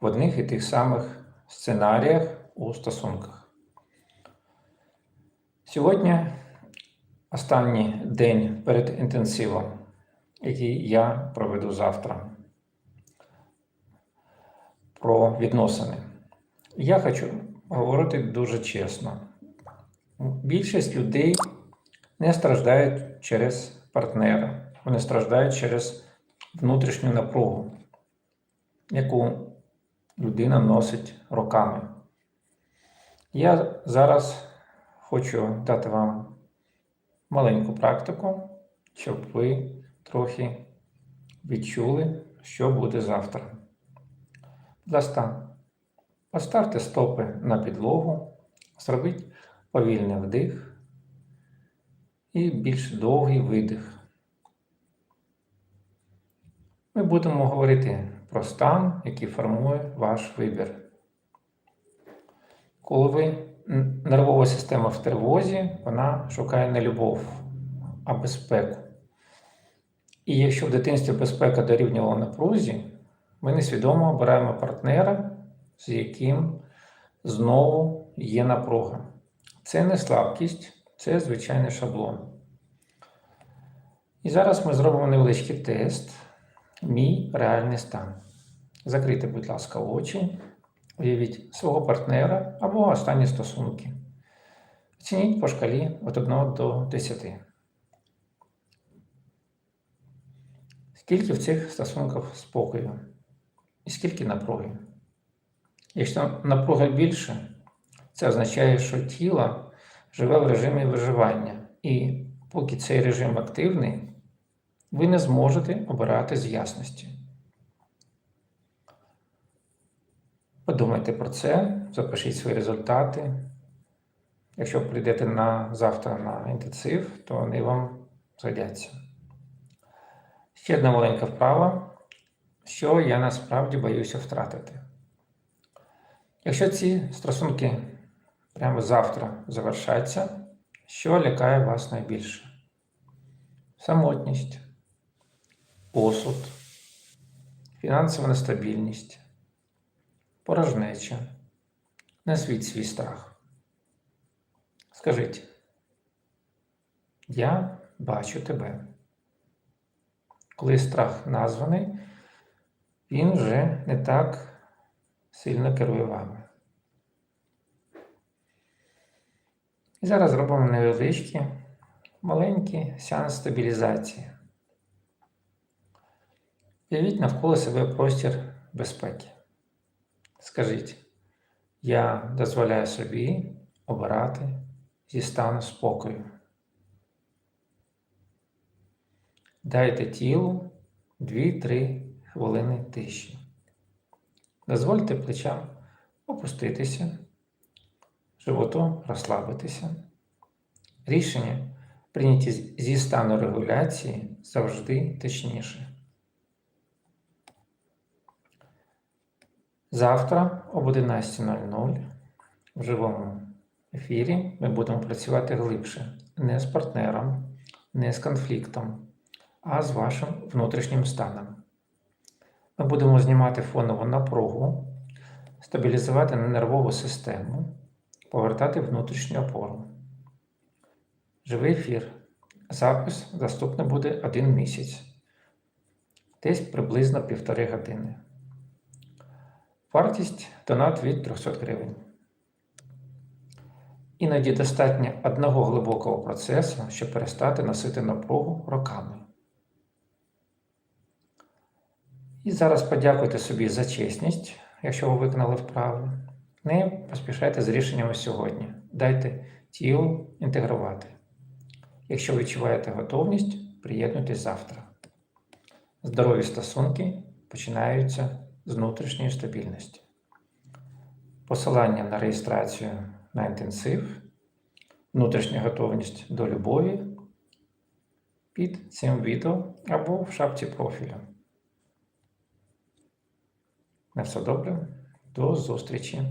в одних і тих самих сценаріях у стосунках. Сьогодні останній день перед інтенсивом, який я проведу завтра. Про відносини. Я хочу говорити дуже чесно. Більшість людей не страждають через партнера, вони страждають через внутрішню напругу, яку людина носить роками. Я зараз хочу дати вам маленьку практику, щоб ви трохи відчули, що буде завтра. Будь ласка, поставте стопи на підлогу, зробіть повільний вдих і більш довгий видих. Ми будемо говорити про стан, який формує ваш вибір. Коли ви нервова система в тривозі, вона шукає не любов, а безпеку. І якщо в дитинстві безпека дорівнювала напрузі, ми несвідомо обираємо партнера, з яким знову є напруга. Це не слабкість, це звичайний шаблон. І зараз ми зробимо невеличкий тест. Мій реальний стан. Закрийте, будь ласка, очі, уявіть свого партнера або останні стосунки. Оцініть по шкалі від 1 до 10. Скільки в цих стосунках спокою? І скільки напруги? Якщо напруга більше, це означає, що тіло живе в режимі виживання. І поки цей режим активний, ви не зможете обирати з ясності. Подумайте про це, запишіть свої результати. Якщо прийдете на завтра на інтенсив, то вони вам згодяться. Ще одна маленька вправа, що я насправді боюся втратити. Якщо ці стосунки прямо завтра завершаться, що лякає вас найбільше? Самотність, посуд, фінансова нестабільність, порожнеча. Назвіть свій страх. Скажіть, я бачу тебе. Коли страх названий, він вже не так сильно керує вами. І зараз зробимо невеличкі, маленькі сеанс стабілізації. Уявіть навколо себе простір безпеки. Скажіть, я дозволяю собі обирати зі стану спокою. Дайте тілу 2-3 хвилини тиші. Дозвольте плечам опуститися, животу розслабитися. Рішення, прийняті зі стану регуляції, завжди точніше. Завтра об 11.00 в живому ефірі ми будемо працювати глибше не з партнером, не з конфліктом, а з вашим внутрішнім станом. Ми будемо знімати фонову напругу, стабілізувати нервову систему, повертати внутрішню опору. Живий ефір. Запис доступний буде один місяць, десь приблизно півтори години. Вартість донат від 300 гривень. Іноді достатньо одного глибокого процесу, щоб перестати носити напругу роками. І зараз подякуйте собі за чесність, якщо ви виконали вправи. Не поспішайте з рішеннями сьогодні. Дайте тілу інтегрувати. Якщо відчуваєте готовність, приєднуйтесь завтра. Здорові стосунки починаються з внутрішньої стабільності. Посилання на реєстрацію на інтенсив, внутрішня готовність до любові під цим відео або в шапці профілю. На все добре, до зустрічі!